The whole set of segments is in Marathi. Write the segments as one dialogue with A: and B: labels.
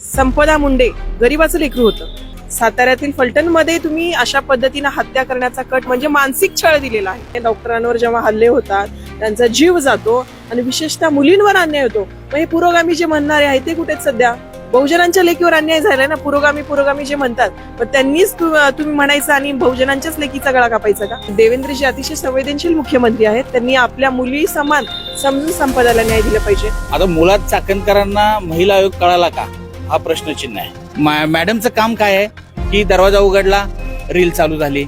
A: संपदा मुंडे गरीबाचं लेकरू होतं. साताऱ्यातील फलटणमध्ये तुम्ही अशा पद्धतीनं हत्या करण्याचा कट म्हणजे मानसिक छळ दिलेला आहे. डॉक्टरांवर जेव्हा हल्ले होतात त्यांचा जीव जातो आणि विशेषतः मुलींवर अन्याय होतो. मग हे पुरोगामी जे म्हणणारे आहे ते कुठेच सध्या? बहुजनांच्या लेकीवर अन्याय झालाय ना? पुरोगामी पुरोगामी जे म्हणतात पण त्यांनीच तुम्ही म्हणायचं आणि बहुजनांच्याच लेकीचा गळा कापायचा का? देवेंद्रजी अतिशय संवेदनशील मुख्यमंत्री आहेत. त्यांनी आपल्या मुली समान समजून संपदाला न्याय दिला पाहिजे.
B: आता मुलात चाकणकरांना महिला आयोग कळाला का? हा प्रश्नचिन्ह आहे. मॅडमचं काम काय आहे? की दरवाजा उघडला रील चालू झाली.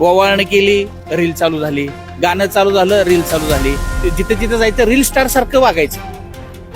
B: ओवाळणी केली रील चालू झाली. गाणं चालू झालं रील चालू झाली. जिथे जिथे जायचं रील स्टार सारखं वागायचं.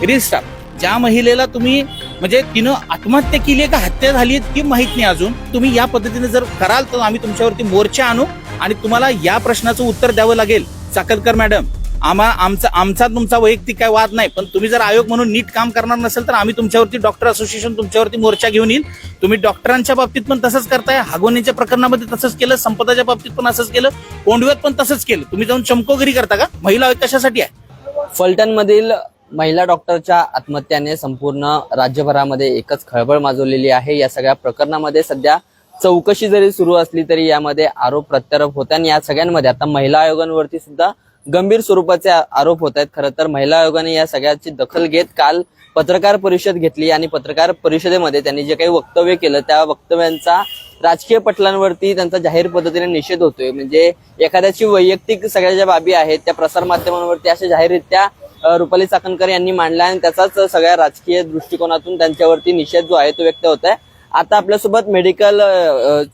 B: Reel star. ज्या महिलेला तुम्ही म्हणजे तिनं आत्महत्या केली आहे का हत्या झाली आहे ती माहीत नाही अजून. तुम्ही या पद्धतीने जर कराल तर आम्ही तुमच्यावरती मोर्चा आणू आणि तुम्हाला या प्रश्नाचं उत्तर द्यावं लागेल. चाकलकर मॅडम. आम्हा आमचा आमचा तुमचा वैयक्तिक काय वाद नाही पण तुम्ही जर आयोग म्हणून नीट काम करणार नसेल तर आम्ही तुमच्यावरती डॉक्टर असोसिएशन तुमच्यावरती मोर्चा घेऊन येईल. तुम्ही डॉक्टरांच्या बाबतीत पण तसंच करताय हागवण्याच्या प्रकरणामध्ये तसंच केलं संपदाच्या बाबतीत पण असंच केलं कोंडव्यात पण तसंच केलं. तुम्ही जाऊन चमकोगिरी करता का? महिला आयोग कशासाठी आहे?
C: फलटणमधील महिला डॉक्टरच्या आत्महत्याने संपूर्ण राज्यभरामध्ये एकच खळबळ माजवलेली आहे. या सगळ्या प्रकरणामध्ये सध्या चौकशी जरी सुरू असली तरी यामध्ये आरोप प्रत्यारोप होत आणि या सगळ्यांमध्ये आता महिला आयोगांवरती सुद्धा गंभीर स्वरूपाचे आरोप होत आहेत. खरं तर महिला आयोगाने या सगळ्याची दखल घेत काल पत्रकार परिषद घेतली आणि पत्रकार परिषदेमध्ये त्यांनी जे काही वक्तव्य केलं त्या वक्तव्यांचा राजकीय पटलांवरती त्यांचा जाहीर पद्धतीने निषेध होतोय. म्हणजे एखाद्याची वैयक्तिक सगळ्या ज्या बाबी आहेत त्या प्रसार माध्यमांवरती अशा जाहीररित्या रुपाली चाकणकर यांनी मांडला आणि त्याचाच सगळ्या राजकीय दृष्टिकोनातून त्यांच्यावरती निषेध जो आहे तो व्यक्त होत आहे आता आपल्यासोबत मेडिकल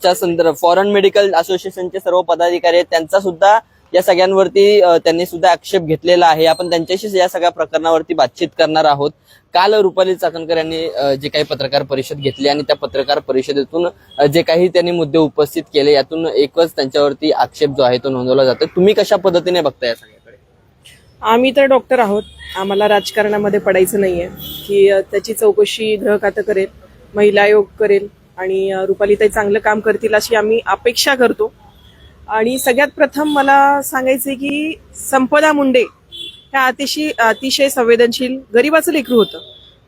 C: च्या संदर्भ फॉरेन मेडिकल असोसिएशनचे सर्व पदाधिकारी आहेत. त्यांचा सुद्धा या सगळ्यांवरती त्यांनी सुद्धा आक्षेप घेतलेला आहे. आपण त्यांच्याशी या सगळ्या प्रकरणावरती बातचीत करणार आहोत. काल रुपाली चाकणकर यांनी जे काही पत्रकार परिषद घेतली आणि त्या पत्रकार परिषदेतून जे काही त्यांनी मुद्दे उपस्थित केले यातून एकच त्यांच्यावरती आक्षेप जो आहे तो नोंदवला जातो. तुम्ही कशा पद्धतीने बघता या सगळ्याकडे?
A: आम्ही तर डॉक्टर आहोत. आम्हाला राजकारणामध्ये पडायचं नाहीये. की त्याची चौकशी गृह करेल. महिला आयोग करेल आणि रुपालीताई चांगलं काम करतील अशी आम्ही अपेक्षा करतो. आणि सगळ्यात प्रथम मला सांगायचंय की संपदा मुंडे ह्या अतिशय अतिशय संवेदनशील गरीबाचं लेकरू होतं.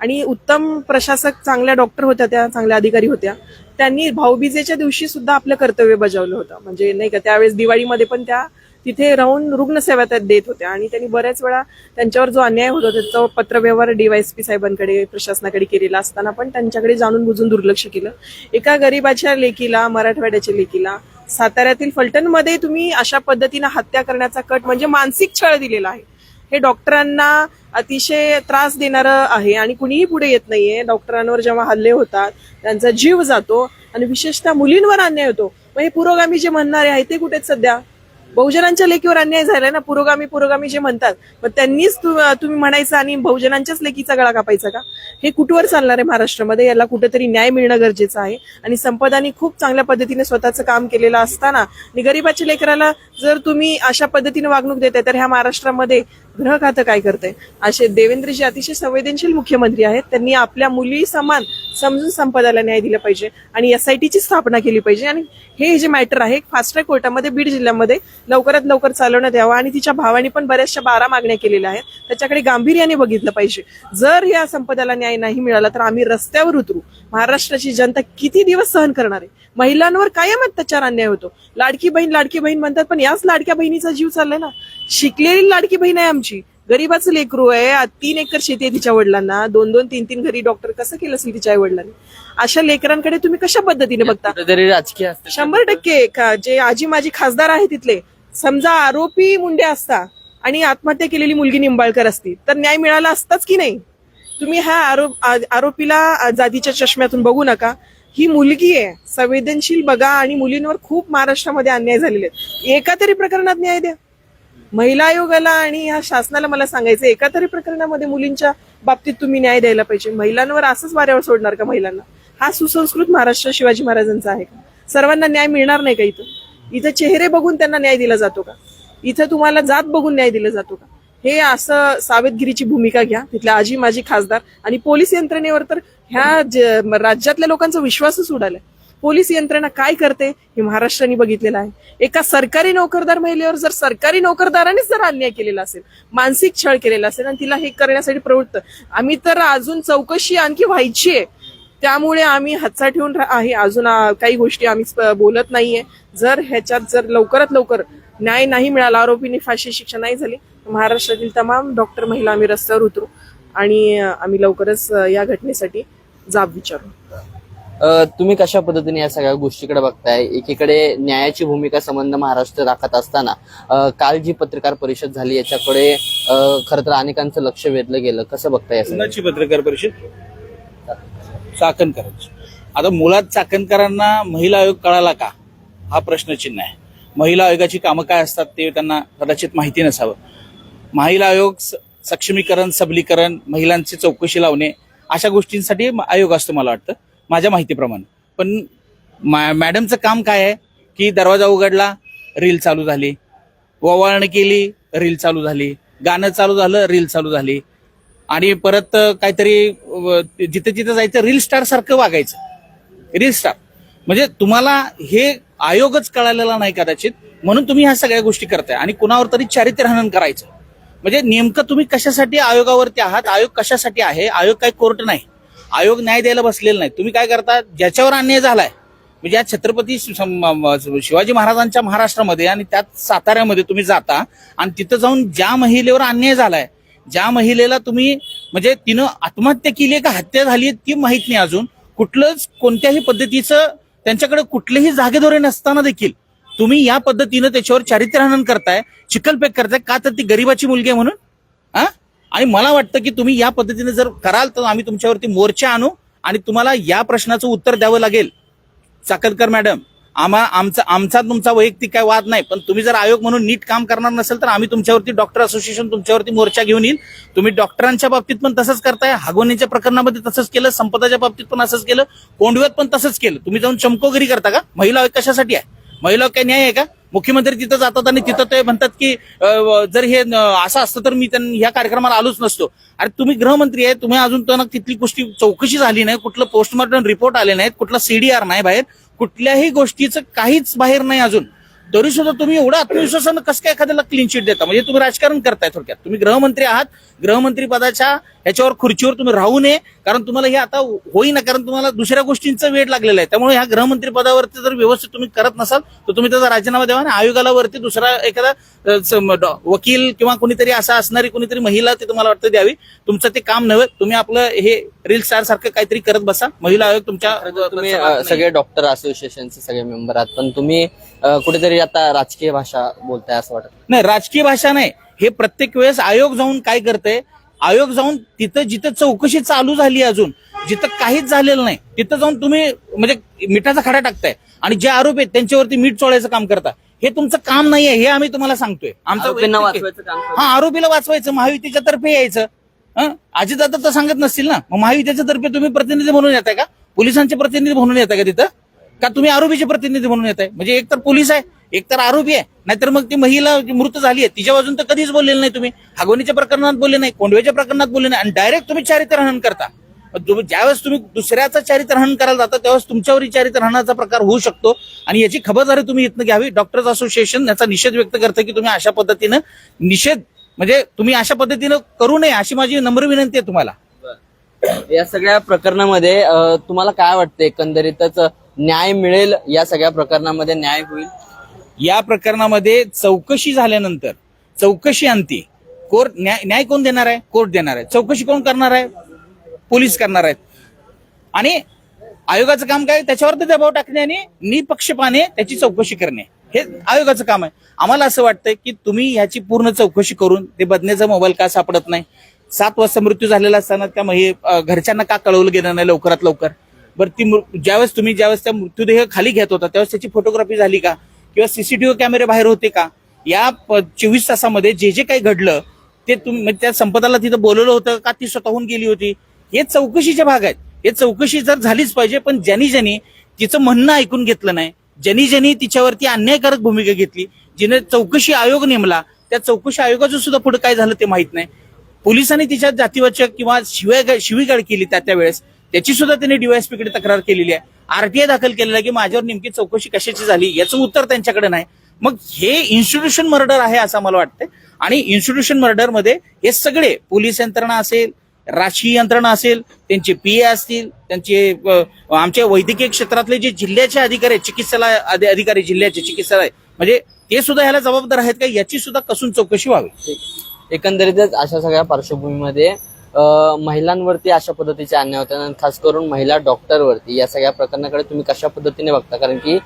A: आणि उत्तम प्रशासक चांगल्या डॉक्टर होत्या त्या चांगल्या अधिकारी होत्या. त्यांनी भाऊबीजेच्या दिवशी सुद्धा आपलं कर्तव्य बजावलं होतं. म्हणजे नाही का त्यावेळेस दिवाळीमध्ये पण त्या तिथे राहून रुग्णसेवा त्यात देत होत्या. आणि त्यांनी बऱ्याच वेळा त्यांच्यावर जो अन्याय होता त्याचा पत्रव्यवहार डीवायएसपी साहेबांकडे प्रशासनाकडे केलेला असताना पण त्यांच्याकडे जाणून बुजून दुर्लक्ष केलं. एका गरीबाच्या लेकीला मराठवाड्याच्या लेकीला साताऱ्यातील फलटणमध्ये तुम्ही अशा पद्धतीनं हत्या करण्याचा कट म्हणजे मानसिक छळ दिलेला आहे. हे डॉक्टरांना अतिशय त्रास देणारं आहे आणि कुणीही पुढे येत नाहीये. डॉक्टरांवर जेव्हा हल्ले होतात त्यांचा जीव जातो आणि विशेषतः मुलींवर अन्याय होतो. मग हे पुरोगामी जे म्हणणारे आहे ते कुठेच सध्या? बहुजनांच्या लेकीवर अन्याय झालाय ना पुरोगामी पुरोगामी जे म्हणतात मग त्यांनीच तुम्ही म्हणायचं आणि बहुजनांच्याच लेकीचा गळा कापायचा का? हे कुठवर चालणार आहे महाराष्ट्रामध्ये? याला कुठेतरी न्याय मिळणं गरजेचं आहे. आणि संपदानी खूप चांगल्या पद्धतीने स्वतःचं काम केलेलं असताना आणि गरीबाच्या लेकराला जर तुम्ही अशा पद्धतीने वागणूक देताय तर ह्या महाराष्ट्रामध्ये गृह खातं काय करतंय? असे देवेंद्रजी अतिशय संवेदनशील मुख्यमंत्री आहेत. त्यांनी आपल्या मुली समान समजून संपदाला न्याय दिला पाहिजे आणि एसआयटीची स्थापना केली पाहिजे. आणि हे जे मॅटर आहे फास्ट ट्रॅक कोर्टामध्ये बीड जिल्ह्यामध्ये लवकरात लवकर चालवण्यात यावं. आणि तिच्या भावाने पण बऱ्याचशा बारा मागण्या केलेल्या आहेत. त्याच्याकडे गांभीर्याने बघितलं पाहिजे. जर या संपदाला न्याय नाही मिळाला तर आम्ही रस्त्यावर उतरू. महाराष्ट्राची जनता किती दिवस सहन करणार आहे? महिलांवर कायम अत्याचार अन्याय होतो. लाडकी बहीण लाडकी बहीण म्हणतात पण याच लाडक्या बहिणीचा जीव चाललाय ना. शिकलेली लाडकी बहीण आहे आमची. गरीबाचं लेकरू आहे. तीन एकर शेती आहे तिच्या वडिलांना. दोन दोन तीन तीन घरी डॉक्टर कसं केलं असेल तिच्या आई वडिलांनी? अशा लेकरांकडे तुम्ही कशा पद्धतीने बघता?
C: राजकीय
A: शंभर टक्के जे आजी माझी खासदार आहे तिथले समजा आरोपी मुंडे असता आणि आत्महत्या केलेली मुलगी निंबाळकर असती तर न्याय मिळाला असताच की नाही? तुम्ही ह्या आरोप आरोपीला जातीच्या चष्म्यातून बघू नका. ही मुलगी आहे संवेदनशील बघा आणि मुलींवर खूप महाराष्ट्रामध्ये अन्याय झालेले आहेत. एका तरी प्रकरणात न्याय द्या. महिला आयोगाला आणि ह्या शासनाला मला सांगायचं एका तरी प्रकरणामध्ये मुलींच्या बाबतीत तुम्ही न्याय द्यायला पाहिजे. महिलांवर असंच वाऱ्यावर सोडणार का महिलांना? हा सुसंस्कृत महाराष्ट्र शिवाजी महाराजांचा आहे का? सर्वांना न्याय मिळणार नाही का इथं? इथं चेहरे बघून त्यांना न्याय दिला जातो का? इथं तुम्हाला जात बघून न्याय दिला जातो का? हे असं सावधगिरीची भूमिका घ्या. तिथल्या आजी माजी खासदार आणि पोलीस यंत्रणेवर तर ह्या राज्यातल्या लोकांचा विश्वासच उडालाय. पोलीस यंत्रणा काय करते हे महाराष्ट्राने बघितलेलं आहे. एका सरकारी नोकरदार महिलेवर जर सरकारी नोकरदारानेच जर अन्याय केलेला असेल मानसिक छळ केलेला असेल आणि तिला हे करण्यासाठी प्रवृत्त आम्ही तर अजून चौकशी आणखी व्हायची आहे त्यामुळे आम्ही हातचा ठेवून आहे. अजून काही गोष्टी आम्ही बोलत नाहीये. जर ह्याच्यात जर लवकरात लवकर न्याय नाही मिळाला आरोपीने फाशी शिक्षा नाही झाली तर महाराष्ट्रातील तमाम डॉक्टर महिला आम्ही रस्त्यावर उतरू आणि आम्ही लवकरच या घटनेसाठी जाब विचारू.
C: तुम्ही कशा पद्धतीने या सगळ्या गोष्टीकडे बघताय? एकीकडे न्यायाची भूमिका संबंध महाराष्ट्र राखत असताना काल जी पत्रकार परिषद झाली याच्याकडे खरं तर अनेकांचं लक्ष वेधलं गेलं. कसं बघताय
B: पत्रकार परिषद? चाकणकरांची. आता मुळात चाकणकरांना महिला आयोग कळाला का? हा प्रश्नचिन्ह आहे. महिला आयोगाची कामं काय असतात ते त्यांना कदाचित माहिती नसावं. महिला आयोग स- सक्षमीकरण सबलीकरण महिलांची चौकशी लावणे अशा गोष्टींसाठी आयोग असतो मला वाटतं. माझ्या माहितीप्रमाणे. पण मा- मॅडमचं काम काय आहे? की दरवाजा उघडला रील चालू झाली. ववाळणी केली रील चालू झाली. गाणं चालू झालं रील चालू झाली. आणि परत काहीतरी जिथे जिथे जायचं रील स्टार सारखं वागायचं. रील स्टार म्हणजे तुम्हाला हे आयोगच कळालेला नाही कदाचित म्हणून तुम्ही ह्या सगळ्या गोष्टी करताय. आणि कुणावर तरी चारित्र्यहनन करायचं. म्हणजे नेमकं तुम्ही कशासाठी आयोगावरती आहात आयोग कशासाठी आहे आयोग काही कोर्ट नाही. आयोग न्याय द्यायला बसलेला नाही. तुम्ही काय करता ज्याच्यावर अन्याय झालाय म्हणजे या छत्रपती शिवाजी महाराजांच्या महाराष्ट्रामध्ये आणि त्यात साताऱ्यामध्ये तुम्ही जाता आणि तिथं जाऊन ज्या महिलेवर अन्याय झालाय ज्या महिलेला तुम्ही म्हणजे तिनं आत्महत्या केली का हत्या झाली ती माहीत नाही अजून. कुठलंच कोणत्याही पद्धतीचं त्यांच्याकडे कुठलेही जागेदोरे नसताना देखील तुम्ही या पद्धतीनं त्याच्यावर चारित्र्यहनन करताय चिखलपेक करताय का तर ती गरीबाची मुलगी आहे म्हणून? हा आणि मला वाटतं की तुम्ही या पद्धतीने जर कराल तर आम्ही तुमच्यावरती मोर्चा आणू आणि तुम्हाला या प्रश्नाचं उत्तर द्यावं लागेल. चाकणकर मॅडम. आम्हा आमचा आमचा तुमचा वैयक्तिक काय वाद नाही पण तुम्ही जर आयोग म्हणून नीट काम करणार नसेल तर आम्ही तुमच्यावरती डॉक्टर असोसिएशन तुमच्यावरती मोर्चा घेऊन येईल. तुम्ही डॉक्टरांच्या बाबतीत पण तसंच करताय हागवणीच्या प्रकरणामध्ये तसंच केलं संपदाच्या बाबतीत पण असंच केलं कोंडव्यात पण तसंच केलं. तुम्ही जाऊन चमकोगिरी करता का? महिला आयोग कशासाठी आहे? महिला काय न्याय आहे का? मुख्यमंत्री तिथं जातात आणि तिथं ते म्हणतात की जर हे असं असतं तर मी ह्या कार्यक्रमाला आलोच नसतो. अरे तुम्ही गृहमंत्री आहे तुम्ही अजून तर तिथली गोष्टी चौकशी झाली नाही कुठलं पोस्टमॉर्टम रिपोर्ट आले नाहीत कुठला सीडीआर नाही बाहेर कुठल्याही गोष्टीचं काहीच बाहेर नाही अजून. तरी सुद्धा तुम्ही एवढं आत्मविश्वासानं कसं काय एखाद्याला क्लीन चिट देता? म्हणजे तुम्ही राजकारण करताय थोडक्यात. तुम्ही गृहमंत्री आहात गृहमंत्री पदाच्या ह्याच्यावर खुर्चीवर तुम्ही राहू नये कारण तुम्हाला हे आता होईना कारण तुम्हाला दुसऱ्या गोष्टींचा वेळ लागलेला आहे. त्यामुळे ह्या गृहमंत्री पदावरती जर व्यवस्थित तुम्ही करत नसाल तर तुम्ही त्याचा राजीनामा द्यावा आणि आयोगाला वरती दुसरा एखादा वकील किंवा कोणीतरी असं असणारी कोणीतरी महिला ते तुम्हाला वाटतं द्यावी. तुमचं ते काम नव्हे तुम्ही आपलं हे रील स्टार सारखं काहीतरी करत बसा. महिला आयोग तुमच्या
C: तुम्ही सगळे डॉक्टर असोसिएशनचे सगळे मेंबर आहात पण तुम्ही कुठेतरी आता राजकीय भाषा बोलताय असं वाटत.
B: नाही राजकीय भाषा नाही. हे प्रत्येक वेळेस आयोग जाऊन काय करते आयोग जाऊन तिथं जिथं चौकशी चालू झाली अजून जिथं काहीच झालेलं नाही तिथं जाऊन तुम्ही म्हणजे मिठाचा खडा टाकताय आणि जे आरोप आहेत त्यांच्यावरती मीठ चोळायचं काम करता. हे तुमचं काम नाही आहे हे आम्ही तुम्हाला सांगतोय. आमचं. हा आरोपीला वाचवायचं महायुतीच्या तर्फे यायचं. हं? अजितदादा तर सांगत नसतील ना. मग महायुतीच्या तर्फे तुम्ही प्रतिनिधी म्हणून येताय का? पोलिसांचे प्रतिनिधी म्हणून येताय का तिथं? का तुम्ही आरोपीचे प्रतिनिधी म्हणून येताय? म्हणजे एक तर पोलीस आहे एक तर आरोपी आहे नाहीतर मग ती महिला मृत झाली आहे तिच्या बाजून तर कधीच बोललेलं नाही तुम्ही. हागवणीच्या प्रकरणात बोलले नाही कोंडव्याच्या प्रकरणात बोलले नाही आणि डायरेक्ट तुम्ही चारित्र्यहनन करता. तुम्ही- ज्यावेळेस तुम्ही दुसऱ्याचं चारित्र्यहनन करायला जाता त्यावेळेस तुमच्यावरही चारित्र्यहननाचा प्रकार होऊ शकतो. आणि याची खबरदारी तुम्ही इथनं घ्यावी. डॉक्टर्स असोसिएशन याचा निषेध व्यक्त करतं की तुम्ही अशा पद्धतीनं निषेध म्हणजे तुम्ही अशा पद्धतीनं करू नये अशी माझी नम्र विनंती आहे तुम्हाला.
C: या सगळ्या प्रकरणामध्ये तुम्हाला काय वाटतं एकंदरीतच न्याय मिळेल या सगळ्या प्रकरणामध्ये न्याय होईल?
B: या प्रकरणामध्ये चौकशी झाल्यानंतर चौकशी अंती कोर्ट न्याय न्याय कोण देणार आहे? कोर्ट देणार आहे. चौकशी कोण करणार आहे? पोलीस करणार आहेत. आणि आयोगाचं काम काय? त्याच्यावर दबाव टाकणे आणि निपक्षपाने त्याची चौकशी करणे. हे आयोगाचं काम आहे. आम्हाला असं वाटतंय की तुम्ही ह्याची पूर्ण चौकशी करून ते बदण्याचा मोबाईल का सापडत नाही? सात वाजता मृत्यू झालेला असताना त्या महि घरच्यांना का कळवलं गेलं नाही लवकरात लवकर? बरं ती मृ- ज्यावेळेस तुम्ही ज्यावेळेस त्या मृत्यूदेह खाली घेत होता त्यावेळेस त्याची फोटोग्राफी झाली का? किंवा सीसीटीव्ही कॅमेरे बाहेर होते का? या चोवीस तासामध्ये जे जे काही घडलं ते तुम्ही म्हणजे त्या संपदाला तिथं बोलवलं होतं का? ती स्वतःहून गेली होती. हे चौकशीचे भाग आहेत. हे चौकशी जर झालीच पाहिजे पण ज्यांनी ज्यांनी तिचं म्हणणं ऐकून घेतलं नाही ज्यांनी ज्यांनी तिच्यावरती अन्यायकारक भूमिका घेतली जिने चौकशी आयोग नेमला त्या चौकशी आयोगाचं सुद्धा पुढे काय झालं ते माहीत नाही. पोलिसांनी तिच्या जातीवाचक किंवा शिवाय शिवीगाळ केली त्या त्यावेळेस. त्याची सुद्धा त्यांनी डीवायएसपीकडे तक्रार केलेली आहे. आरटीआय दाखल केलेलं आहे की माझ्यावर नेमकी चौकशी कशाची झाली याचं उत्तर त्यांच्याकडे नाही. मग हे इन्स्टिट्यूशन मर्डर आहे असं मला वाटतं आणि इन्स्टिट्यूशन मर्डरमध्ये हे सगळे पोलीस यंत्रणा असेल राजकीय यंत्रणा असेल त्यांचे पी ए असतील त्यांचे आमच्या वैद्यकीय क्षेत्रातले जे जिल्ह्याचे अधिकारी आहेत चिकित्सालय अधिकारी जिल्ह्याचे चिकित्सालय म्हणजे ते सुद्धा ह्याला जबाबदार आहेत का? याची सुद्धा कसून चौकशी व्हावी?
C: एकंदरीतच अशा सगळ्या पार्श्वभूमीमध्ये महिलांवरती अशा पद्धतीचे अन्याय होते आणि खास करून महिला डॉक्टरवरती या सगळ्या प्रकरणाकडे तुम्ही कशा पद्धतीने बघता? कारण की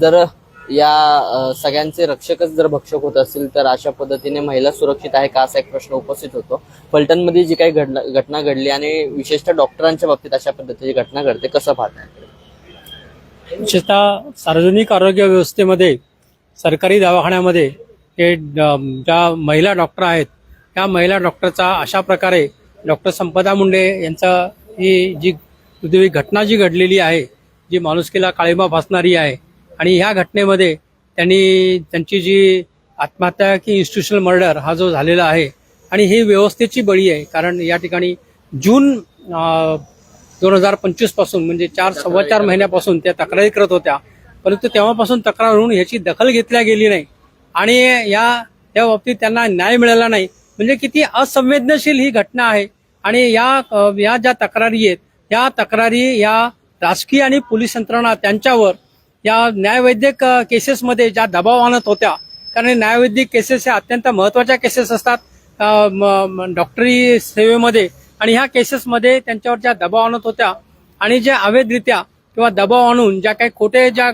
C: जर या सगळ्यांचे रक्षकच जर भक्षक होत असतील तर अशा पद्धतीने महिला सुरक्षित आहे का असा एक प्रश्न उपस्थित होतो. फलटणमध्ये जी काही घडला घटना घडली आणि विशेषतः डॉक्टरांच्या बाबतीत अशा पद्धतीची घटना घडते कसं पाहता
D: विशेषतः सार्वजनिक आरोग्य व्यवस्थेमध्ये सरकारी दवाखान्यामध्ये हे ज्या महिला डॉक्टर आहेत त्या महिला डॉक्टरचा अशा प्रकारे डॉक्टर संपदा मुंडे यांचा ही जी दुर्दैवी घटना जी घडलेली आहे जी माणुसकीला काळीमा फासणारी आहे आणि ह्या घटनेमध्ये त्यांनी त्यांची जी आत्महत्या की इन्स्टिट्यूशनल मर्डर हा जो झालेला आहे आणि ही व्यवस्थेची बळी आहे कारण या ठिकाणी जून दोन हजार पंचवीसपासून म्हणजे चार सव्वा चार महिन्यापासून त्या तक्रारी करत होत्या. परंतु तेव्हापासून तक्रार होऊन याची दखल घेतल्या गेली नाही. आणि या या बाबतीत त्यांना न्याय मिळाला नाही. म्हणजे किती असंवेदनशील ही घटना आहे. आणि या या ज्या तक्रारी आहेत या तक्रारी या राजकीय आणि पोलीस यंत्रणा त्यांच्यावर या न्यायवैद्यक केसेसमध्ये ज्या दबाव आणत होत्या कारण न्यायवैद्यक केसेस ह्या अत्यंत महत्त्वाच्या केसेस असतात डॉक्टरी सेवेमध्ये. आणि ह्या केसेसमध्ये त्यांच्यावर ज्या दबाव आणत होत्या आणि ज्या अवैधरित्या किंवा दबाव आणून ज्या काही खोटे ज्या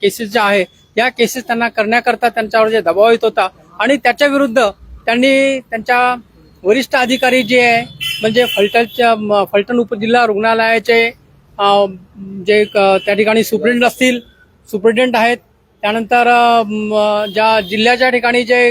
D: केसेस ज्या आहे या केसेस त्यांना करण्याकरता त्यांच्यावर जे दबाव येत होता आणि त्याच्या विरुद्ध त्यांनी त्यांच्या वरिष्ठ अधिकारी जे आहे म्हणजे फलटणच्या फलटण उपजिल्हा रुग्णालयाचे जे क- त्या ठिकाणी सुप्रिंट असतील सुप्रिंटेंट आहेत. त्यानंतर ज्या जिल्ह्याच्या ठिकाणी जे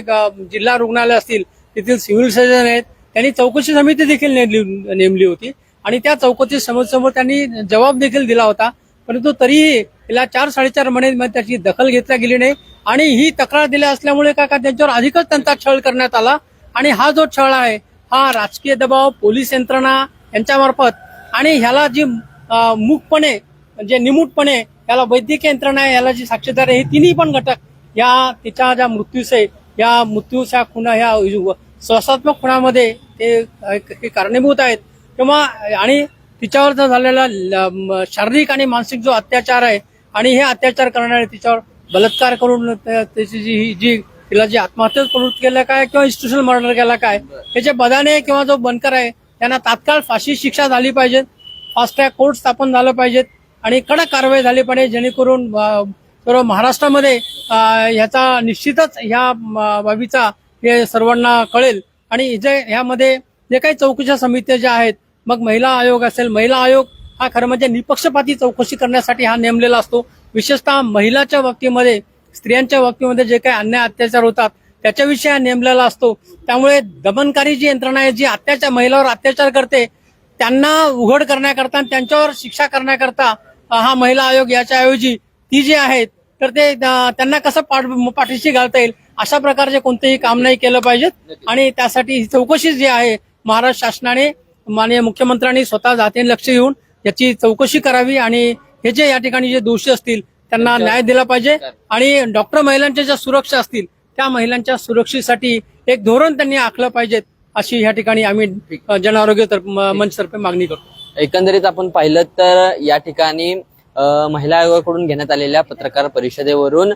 D: जिल्हा रुग्णालय असतील तेथील सिव्हिल सर्जन आहेत त्यांनी चौकशी समिती देखील नेमली नेमली होती. आणि त्या चौकशी समोर त्यांनी जबाब देखील दिला होता. परंतु तरीही गेल्या चार साडेचार महिन्यांमध्ये त्याची दखल घेतल्या गेली नाही. आणि ही तक्रार दिल्या असल्यामुळे काय का त्यांच्यावर अधिकच त्यांचा छळ करण्यात आला. आणि हा जो छळ आहे हा राजकीय दबाव पोलीस यंत्रणा यांच्यामार्फत आणि ह्याला जी मूकपणे म्हणजे निमूटपणे याला वैद्यकीय यंत्रणा आहे याला जी साक्षीदार आहे हे तिन्ही पण घटक या तिच्या ज्या मृत्यूस आहे या मृत्यूच्या खुणा ह्या स्वसात्मक खुणामध्ये ते हे कारणीभूत आहेत. किंवा आणि तिच्यावर जो झालेला ल- शारीरिक आणि मानसिक जो अत्याचार आहे आणि हे अत्याचार करणारे तिच्यावर बलात्कार करून त्याची जी ही- जी तिला जी आत्महत्या करून केलं काय किंवा इन्स्टिट्यूशनल मर्डर केला काय त्याच्या बदाने किंवा जो बनकर आहे त्यांना तात्काळ फाशी शिक्षा झाली पाहिजे फास्ट ट्रॅक कोर्ट स्थापन झालं पाहिजेत आणि कडक कारवाई झाली पाहिजे जेणेकरून सर्व महाराष्ट्रामध्ये ह्याचा निश्चितच ह्या बाबीचा हे सर्वांना कळेल. आणि जे ह्यामध्ये जे काही चौकशा समित्या ज्या आहेत मग महिला आयोग असेल महिला आयोग हा खरं म्हणजे निपक्षपाती चौकशी करण्यासाठी हा नेमलेला असतो. विशेषतः महिलाच्या बाबतीमध्ये स्त्रियांच्या बाबतीमध्ये जे काही अन्याय अत्याचार होतात त्याच्याविषयी हा नेमलेला असतो. त्यामुळे दमनकारी जी यंत्रणा आहे जी अत्याचार महिलावर अत्याचार करते त्यांना उघड करण्याकरता आणि त्यांच्यावर शिक्षा करण्याकरता हा महिला आयोग याच्याऐवजी ती जी आहेत तर ते त्यांना कसं पाठ पाठीशी घालता येईल अशा प्रकारचे कोणतेही काम नाही केलं पाहिजेत. आणि त्यासाठी ही चौकशी जी आहे महाराष्ट्र शासनाने माननीय मुख्यमंत्र्यांनी स्वतः जातीने लक्ष घेऊन याची चौकशी करावी आणि हे जे या ठिकाणी जे दोषी असतील त्यांना न्याय दिला पाहिजे. आणि डॉक्टर महिलांच्या ज्या सुरक्षा असतील त्या महिलांच्या सुरक्षेसाठी एक धोरण त्यांनी आखलं पाहिजेत अशी या ठिकाणी आम्ही अ, जन आरोग्य तर्फ- म- मंचतर्फे मागणी करतो.
C: एकंदरीत आपण पाहिलं तर या ठिकाणी महिला आयोगाकडून घेण्यात आलेल्या पत्रकार परिषदेवरून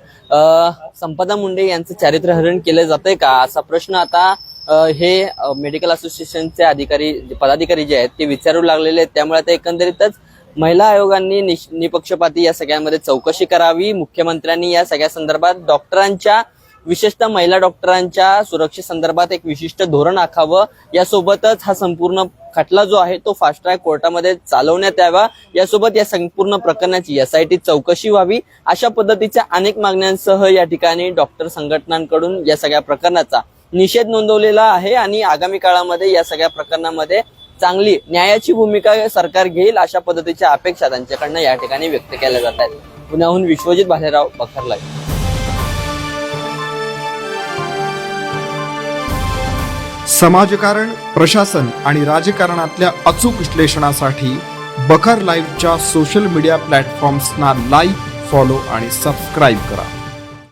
C: संपदा मुंडे यांचं चारित्र्यहरण केलं जातंय का? असा प्रश्न आता हे मेडिकल असोसिएशनचे अधिकारी पदाधिकारी जे आहेत ते विचारू लागलेले आहेत. त्यामुळे आता एकंदरीतच महिला आयोगांनी निश- निपक्षपाती या सगळ्यामध्ये चौकशी करावी. मुख्यमंत्र्यांनी या सगळ्या संदर्भात डॉक्टरांच्या विशेषतः महिला डॉक्टरांच्या सुरक्षेसंदर्भात एक विशिष्ट धोरण आखावं. यासोबतच हा संपूर्ण खटला जो आहे तो फास्ट ट्रॅक कोर्टामध्ये चालवण्यात यावा. यासोबत या संपूर्ण प्रकरणाची यस आय टी चौकशी व्हावी. अशा पद्धतीच्या अनेक मागण्यांसह या ठिकाणी डॉक्टर संघटनांकडून या सगळ्या प्रकरणाचा निषेध नोंदवलेला आहे आणि आगामी काळामध्ये या सगळ्या प्रकरणामध्ये चांगली न्यायाची भूमिका सरकार घेईल अशा पद्धतीच्या अपेक्षा त्यांच्याकडनं या ठिकाणी व्यक्त केल्या जात आहेत. पुण्याहून विश्वजित भालेराव बखरला
E: समाजकारण प्रशासन आणि राजकारणातल्या अचूक विश्लेषणासाठी बखर लाईव्हच्या सोशल मीडिया प्लॅटफॉर्म्सना लाईक फॉलो आणि सबस्क्राईब करा.